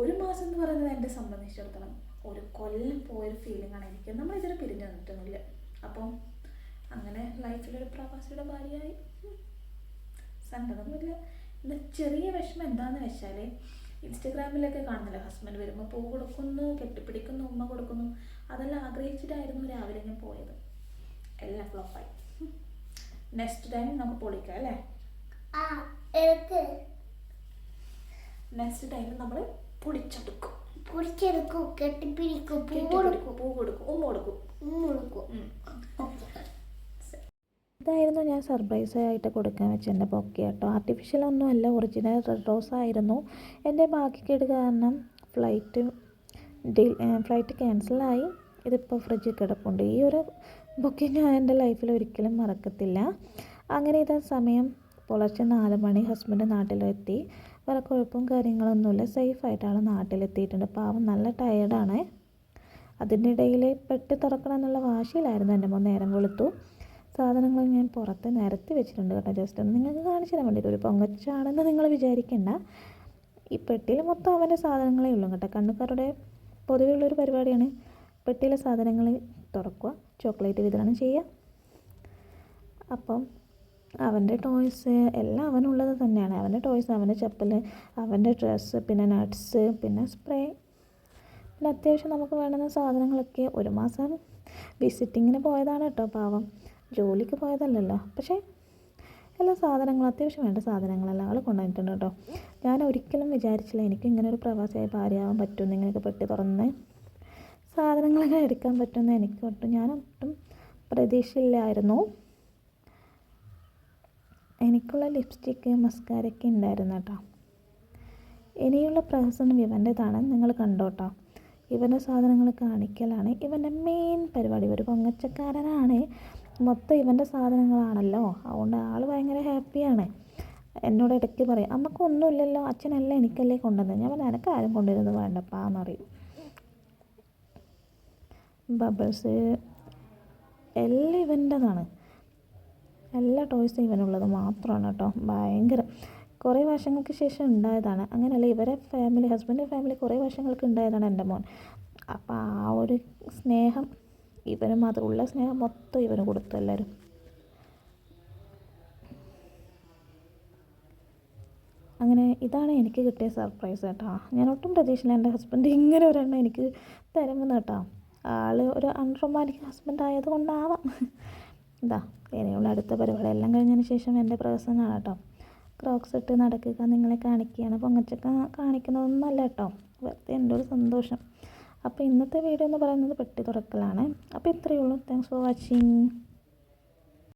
ഒരു മാസം എന്ന് പറയുന്നത് എന്നെ സംബന്ധിച്ചിടത്തോളം ഒരു കൊല്ലം പോയൊരു ഫീലിംഗ് ആണ് എനിക്ക്. നമ്മൾ ഇതുവരെ പിരിഞ്ഞു നിന്നിട്ടൊന്നുമില്ല. അപ്പം അങ്ങനെ ലൈഫിലൊരു പ്രവാസിയുടെ ഭാര്യയായി. സങ്കടമൊന്നുമില്ല. എന്താ ചെറിയ വിഷമം എന്താണെന്ന് വെച്ചാൽ ഇൻസ്റ്റഗ്രാമിലൊക്കെ കാണുന്നില്ല ഹസ്ബൻഡ് വരുമ്പോൾ പൂ കൊടുക്കുന്നു കെട്ടിപ്പിടിക്കുന്നു ഉമ്മ കൊടുക്കുന്നു. അതെല്ലാം ആഗ്രഹിച്ചിട്ടായിരുന്നു രാവിലെ ഞാൻ പോയത്. എല്ലാം ഫ്ലോപ്പായി നെക്സ്റ്റ് ടൈം നമുക്ക് പൊളിക്കാം അല്ലേ? നെക്സ്റ്റ് ടൈം നമ്മൾ പൊടിച്ചെടുക്കും പൊടിച്ചെടുക്കും കെട്ടിപ്പിടിക്കും പൂ കൊടുക്കും. കെട്ടിപ്പിടിക്കും പൂ കൊടുക്കും ഉമ്മ കൊടുക്കും. ഉമ്മ കൊടുക്കും. ഇതായിരുന്നു ഞാൻ സർപ്രൈസ് ആയിട്ട് കൊടുക്കാൻ വെച്ച എന്റെ പൊക്കെ കേട്ടോ. ആർട്ടിഫിഷ്യൽ ഒന്നും അല്ല ഒറിജിനൽ റെഡ് റോസ് ആയിരുന്നു. എന്റെ ബാക്കി ബാക്കിക്കേട് കാരണം ഫ്ലൈറ്റ് ഡി ഫ്ലൈറ്റ് ക്യാൻസലായി ഇതിപ്പോൾ ഫ്രിഡ്ജിൽ കിടപ്പുണ്ട്. ഈ ഒരു ബൊക്കെ ഞാൻ എന്റെ ലൈഫിൽ ഒരിക്കലും മറക്കത്തില്ല. അങ്ങനെ ഇതാ സമയം. പുലർച്ചെ നാല് മണി ഹസ്ബൻഡ് നാട്ടിലെത്തി. വേറെ കുഴപ്പവും കാര്യങ്ങളൊന്നുമില്ല. സേഫ് ആൾ നാട്ടിലെത്തിയിട്ടുണ്ട്. പാവം നല്ല ടയേർഡാണ് അതിന്റെ ഇടയിൽ പെട്ടി തുറക്കണം എന്നുള്ള വാശിയിലായിരുന്നു എന്റെ മോൻ നേരം വെളുത്തു. സാധനങ്ങൾ ഞാൻ പുറത്ത് നിരത്തി വെച്ചിട്ടുണ്ട് കേട്ടോ. ജസ്റ്റ് ഒന്ന് നിങ്ങൾക്ക് കാണിച്ചു തരാൻ വേണ്ടിയിട്ട് ഒരു പൊങ്ങച്ചാണെന്ന് നിങ്ങൾ വിചാരിക്കേണ്ട. ഈ പെട്ടിയിൽ മൊത്തം അവന്റെ സാധനങ്ങളേ ഉള്ളൂ കേട്ടോ. കണ്ണുകാരുടെ പൊതുവെയുള്ളൊരു പരിപാടിയാണ്. പെട്ടിയിലെ സാധനങ്ങൾ തുറക്കുക ചോക്ലേറ്റ് വിതരണം ചെയ്യുക. അപ്പം അവന്റെ ടോയ്സ് എല്ലാം അവനുള്ളത് തന്നെയാണ്. അവന്റെ ടോയ്സ് അവന്റെ ചപ്പൽ അവന്റെ ഡ്രസ്സ് പിന്നെ നട്ട്സ് പിന്നെ സ്പ്രേ പിന്നെ അത്യാവശ്യം നമുക്ക് വേണ്ടുന്ന സാധനങ്ങളൊക്കെ ഒരു മാസം വിസിറ്റിങ്ങിന് പോയതാണ് കേട്ടോ പാവം. ജോലിക്ക് പോയതല്ലല്ലോ. പക്ഷേ എല്ലാ സാധനങ്ങളും അത്യാവശ്യം വേണ്ട സാധനങ്ങളെല്ലാം ആൾ കൊണ്ടുവന്നിട്ടുണ്ട് കേട്ടോ ഞാൻ ഒരിക്കലും വിചാരിച്ചില്ല എനിക്ക് ഇങ്ങനെ ഒരു പ്രവാസിയായി ഭാര്യയാവാൻ പറ്റുമെന്ന് ഇങ്ങനെയൊക്കെ പെട്ടി തുറന്ന് സാധനങ്ങളൊക്കെ എടുക്കാൻ പറ്റുമെന്ന് എനിക്ക് ഒട്ടും ഞാനൊട്ടും പ്രതീക്ഷയില്ലായിരുന്നു. എനിക്കുള്ള ലിപ്സ്റ്റിക്ക് മസ്കാരൊക്കെ ഉണ്ടായിരുന്നു കേട്ടോ ഇനിയുള്ള പ്രഹസനം ഇവന്റെതാണ് നിങ്ങൾ കണ്ടോട്ടോ ഇവന്റെ സാധനങ്ങൾ കാണിക്കലാണ്. ഇവന്റെ മെയിൻ പരിപാടി ഒരു പൊങ്ങച്ചക്കാരനാണ്. മൊത്തം ഇവന്റെ സാധനങ്ങളാണല്ലോ. അതുകൊണ്ട് ആൾ ഭയങ്കര ഹാപ്പിയാണ് എന്നോട് ഇടയ്ക്ക് പറയും അമ്മക്കൊന്നുമില്ലല്ലോ അച്ഛനല്ല എനിക്കല്ലേ കൊണ്ടുവന്നത്? ഞാൻ പറഞ്ഞു എനിക്ക് ആരും കൊണ്ടുവരുന്നത് വേണ്ടപ്പാന്ന് പറയും. ബബിൾസ് എല്ലാം ഇവന്റെതാണ് എല്ലാ ടോയ്സും ഇവനുള്ളത് മാത്രമാണ് കേട്ടോ. ഭയങ്കര. കുറേ വർഷങ്ങൾക്ക് ശേഷം ഉണ്ടായതാണ്. അങ്ങനെയല്ല ഇവരെ ഫാമിലി ഹസ്ബൻഡ് ഫാമിലി കുറേ വർഷങ്ങൾക്ക് ഉണ്ടായതാണ് എന്റെ മോൻ. അപ്പോൾ ആ ഒരു സ്നേഹം ഇവന് മാത്രമുള്ള സ്നേഹം മൊത്തം ഇവന് കൊടുത്തു എല്ലാവരും. അങ്ങനെ ഇതാണ് എനിക്ക് കിട്ടിയ സർപ്രൈസ് കേട്ടോ. ഞാൻ ഒട്ടും പ്രതീക്ഷയില്ല എന്റെ ഹസ്ബൻഡ് ഇങ്ങനെ ഒരെണ്ണം എനിക്ക് തരുമെന്ന് കേട്ടോ. ആൾ ഒരു അൺറൊമാന്റിക് ഹസ്ബൻഡ് ആയതുകൊണ്ടാവാം. ഇതാ ഇനിയുള്ള അടുത്ത പരിപാടി എല്ലാം കഴിഞ്ഞതിന് ശേഷം എന്റെ പ്രസംഗമാണ് കേട്ടോ. ക്രോക്സ് ഇട്ട് നടക്കുക നിങ്ങളെ കാണിക്കുകയാണ്. പൊങ്ങച്ചക്ക കാണിക്കുന്നതൊന്നുമല്ല കേട്ടോ. വെറുതെ എന്റെ ഒരു സന്തോഷം. അപ്പോൾ ഇന്നത്തെ വീഡിയോ എന്ന് പറയുന്നത് പെട്ടി തുറക്കലാണ് അപ്പോൾ ഇത്രയേ ഉള്ളൂ. Thanks for watching